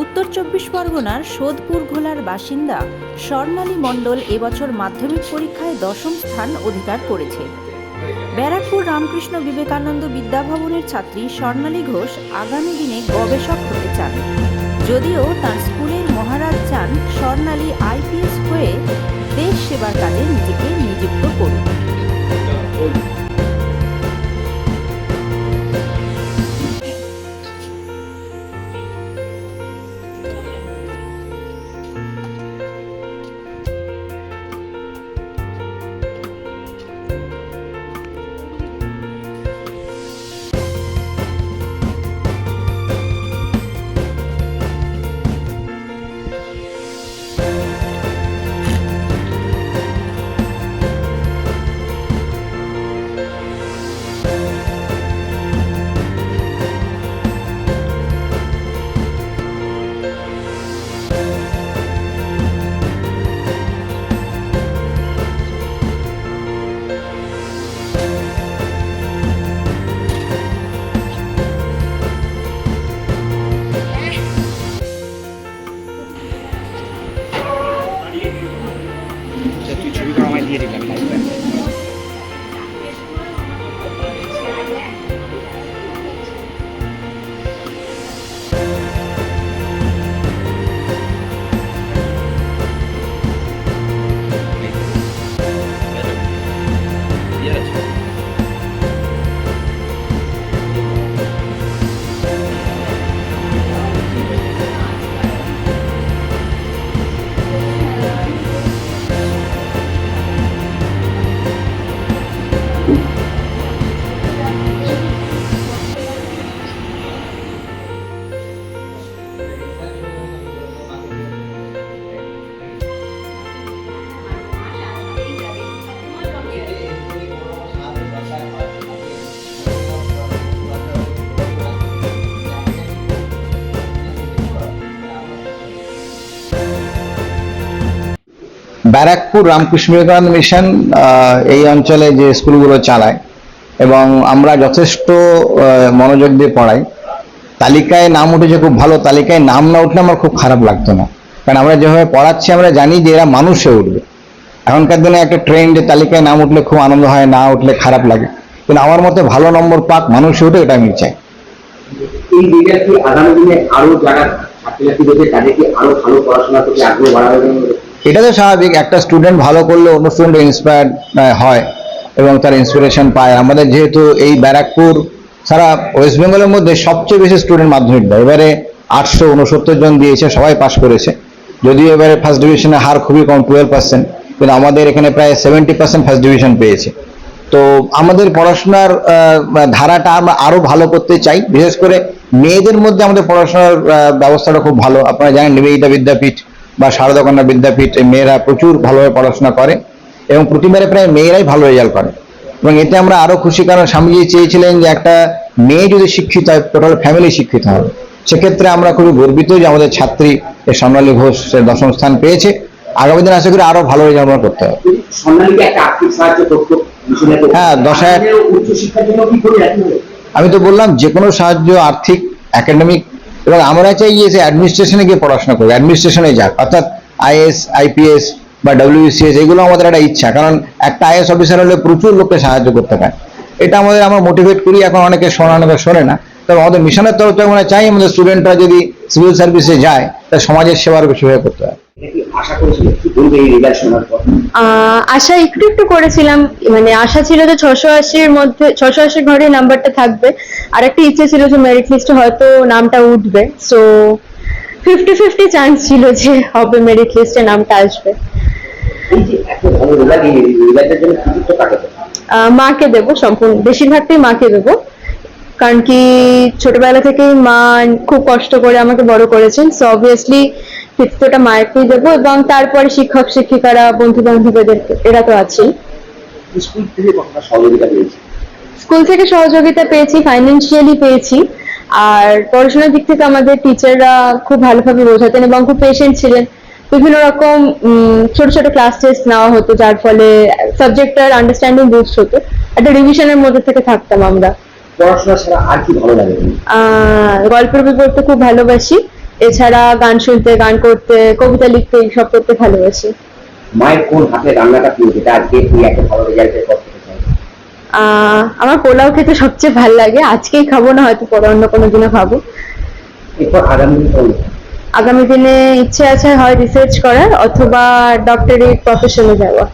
উত্তর চব্বিশ পরগনার সোদপুর ঘোলার বাসিন্দা স্বর্ণালী মণ্ডল এবছর মাধ্যমিক পরীক্ষায় দশম স্থান অধিকার করেছে। ব্যারাকপুর রামকৃষ্ণ বিবেকানন্দ বিদ্যাভবনের ছাত্রী স্বর্ণালী ঘোষ আগামী দিনে গবেষক হতে চান। যদিও তার স্কুলের মহারাজ চান স্বর্ণালী আইপিএস হয়ে দেশ সেবার কাজে নিজেকে নিযুক্ত করুন আচ্ছা, তুই ছবিটা আমায় দিয়ে দিবি আমি Barrackpore Ramakrishna Vivekananda mission এই অঞ্চলে যে স্কুলগুলো চালায় এবং আমরা যথেষ্ট মনোযোগ দিয়ে পড়াই। তালিকায় নাম উঠেছে খুব ভালো, তালিকায় নাম না উঠলে আমার খুব খারাপ লাগতো না। কারণ আমরা যেভাবে পড়াচ্ছি, আমরা জানি যে এরা মানুষে উঠবে। এখনকার দিনে একটা ট্রেন যে তালিকায় নাম উঠলে খুব আনন্দ হয়, না উঠলে খারাপ লাগে। কিন্তু আমার মতে ভালো নম্বর পাক মানুষে উঠে, এটা আমি চাই। আগামী দিনে আরও যারা ছাত্রছাত্রী তাদেরকে আরও ভালো পড়াশোনা আগ্রহ বাড়াবে? এটা তো স্বাভাবিক, একটা স্টুডেন্ট ভালো করলে অন্য স্টুডেন্ট ইন্সপায়ার্ড হয় এবং তার ইন্সপিরেশন পায়। আমাদের যেহেতু এই ব্যারাকপুর সারা ওয়েস্ট বেঙ্গলের মধ্যে সবচেয়ে বেশি স্টুডেন্ট মাধ্যমিক দেয়। এবারে আটশো উনসত্তর জন দিয়েছে, সবাই পাশ করেছে। যদিও এবারে ফার্স্ট ডিভিশনের হার খুবই কম টুয়েলভ পার্সেন্ট কিন্তু আমাদের এখানে প্রায় সেভেন্টি পার্সেন্ট ফার্স্ট ডিভিশন পেয়েছে। তো আমাদের পড়াশোনার ধারাটা আমরা আরও ভালো করতে চাই। বিশেষ করে মেয়েদের মধ্যে আমাদের পড়াশোনার ব্যবস্থাটা খুব ভালো। আপনারা জানেন নিবেদিতা বিদ্যাপীঠ বা শারদা কন্যা বিদ্যাপীঠ মেয়েরা প্রচুর ভালোভাবে পড়াশোনা করে এবং প্রতিবারে প্রায় মেয়েরাই ভালো রেজাল্ট করে। এবং এতে আমরা আরও খুশি কারণ স্বামীজি চেয়েছিলেন যে একটা মেয়ে যদি শিক্ষিত হয় টোটাল ফ্যামিলি শিক্ষিত হবে। সেক্ষেত্রে আমরা খুবই গর্বিত যে আমাদের ছাত্রী এই স্বর্ণালী ঘোষ দশম স্থান পেয়েছে। আগামী দিন আশা করি আরও ভালো রেজাল্ট আমরা করতে হবে হ্যাঁ, দশ হাজার- আমি তো বললাম যে কোনো সাহায্য আর্থিক একাডেমিক এবং আমরা চাই যে অ্যাডমিনিস্ট্রেশনে গিয়ে পড়াশোনা করবে অ্যাডমিনিস্ট্রেশনে যাক। অর্থাৎ আইএস আইপিএস বা ডাব্লিউসিএস এগুলো আমাদের একটা ইচ্ছা। কারণ একটা আইএস অফিসার হলে প্রচুর লোককে সাহায্য করতে পারে। এটা আমাদের, আমরা মোটিভেট করি, এখন অনেকে শোনা অনেকে শোনে না। তবে আমাদের মিশনের তরফ থেকে আমরা চাই আমাদের স্টুডেন্টরা যদি সিভিল সার্ভিসে যায় তা সমাজের সেবার বেশিভাবে করতে হয় আশা করেছিল? কি বলবে এই রেজাল্ট শোনার পর আশা একটু একটু করেছিলাম। মানে আশা ছিল যে ছশো আশির মধ্যে ছশো আশি ঘরে নাম্বারটা থাকবে। আর একটা ইচ্ছে ছিল যে মেরিট লিস্টে হয়তো নামটা উঠবে। সো ফিফটি ফিফটি চান্স ছিল যে হবে মেরিট লিস্টে নামটা আসবে। মাকে দেবো সম্পূর্ণ। বেশিরভাগটাই মাকে দেবো। কারণ কি ছোটবেলা থেকেই মা খুব কষ্ট করে আমাকে বড় করেছেন। সো অবভিয়াসলি কৃতিত্বটা মায়েরকেই দেবো এবং তারপরে শিক্ষক শিক্ষিকারা বন্ধু বান্ধবদের এরা তো আছেই। স্কুল থেকে সহযোগিতা পেয়েছে? স্কুল থেকে সহযোগিতা পেয়েছি ফাইন্যান্সিয়ালি পেয়েছি। আর পড়াশোনার দিক থেকে আমাদের টিচাররা খুব ভালোভাবে বোঝাতেন এবং খুব পেশেন্ট ছিলেন। বিভিন্ন রকম ছোট ছোট ক্লাস টেস্ট নেওয়া হতো যার ফলে সাবজেক্টটার আন্ডারস্ট্যান্ডিং বুস্ট হতো। একটা রিভিশনের মধ্যে থেকে থাকতাম আমরা। পড়াশোনা ছাড়া আর কি ভালো লাগে? আহ, গল্পের বই পড়তে খুব ভালোবাসি। এছাড়া গান শুনতে গান করতে কবিতা লিখতে সব করতে ভালোবাসি। মায়ের কোন হাতে রান্নাটা প্রিয় যেটা আজকে এই এত ভালো রেজাল্টের পর আমার পোলাও খেতে সবচেয়ে ভালো লাগে। আজকেই খাব না হয়তো পরে অন্য কোনো দিনও খাব। এরপর আগামী দিন আগামী দিনে ইচ্ছে আছে হয় রিসার্চ করার অথবা ডক্টরেট প্রফেশনে যাওয়া